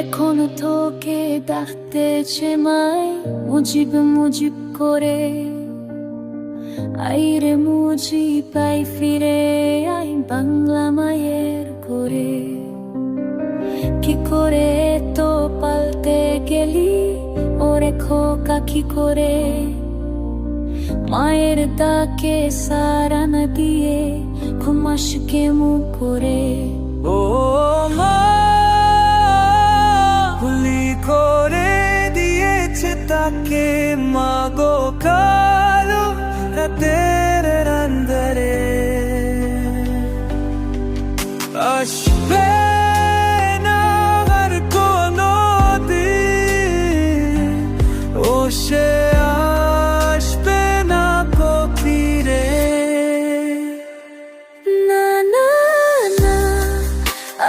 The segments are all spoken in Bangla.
এখনও তোকে ডাকতেছে মাই মুজিব মুজিব করে। আইরে মুজি পাই ফিরে, আই বাংলা মায়ের করে কি করে তো পালতে গেলি, ওরে খোকা কি করে? মায়ের ডাকে সারা না দিয়ে, ঘুমাস কেমু করে? ও মা কালো রাতের আন্ধারে আসবে না আর কোনো দিন ও সে আসবে না কো ফিরে না না না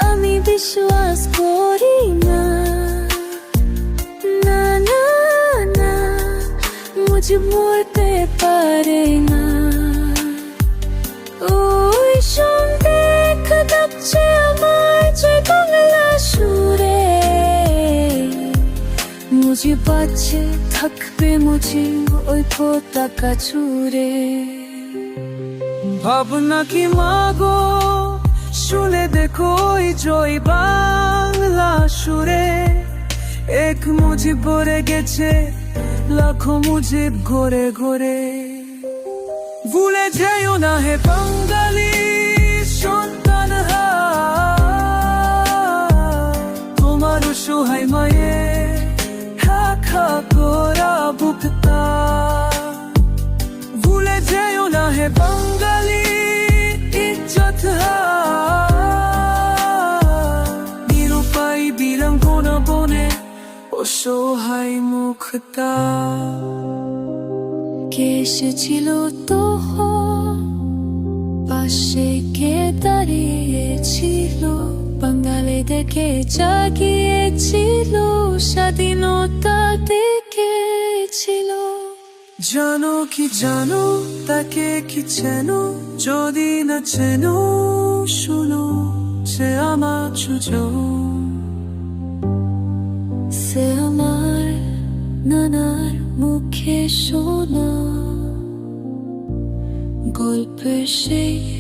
আমি বিশ্বাস করি না মরতে পারে না। ওই সন্দেহ ডাকছে আমার যে বাংলা সুরে। মুঝে পাচ্ছে থাকবে মুঝে ওই পতাকা ছুড়ে। ভাবনা কি মাগো? শুনে দেখো ওই জয় বাংলা সুরে। এক মুজিব ভরে গেছে লাখো মুজিব ঘরে ঘরে ভুলে যেও না হে বাঙালি সন্তান। তোমার সোহাই মায়ে খা খা করা বুকতা ভুলে যেও না হে বাঙালি অসহায় মুখতা কে এসেছিল তো পাশে কে দাঁড়িয়েছিল? বাঙালি দেখে জাগিয়েছিল, স্বাধীনতা দেখেছিল। জানো কি জানো, তাকে কি চেনো, যদি না চেনো, শুনো, সে আমার সুযোগ। নানার মুখে শোনা গল্পের সেই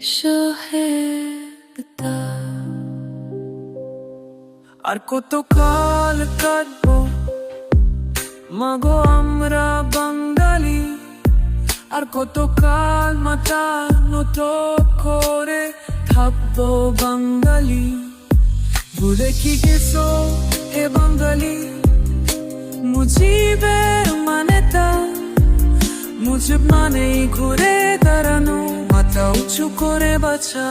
সহেদতা আর কত কাল কাটবো? মাগো আমরা বাঙালি। আর কত কাল মাথা নত করে থাকব বাঙালি। ভুলে কি গেছো এ বাঙালি? মুজিবের মানে তা মুজিব মানেই ঘুরে দাঁড়ানো মাথা উঁচু করে বাঁচা।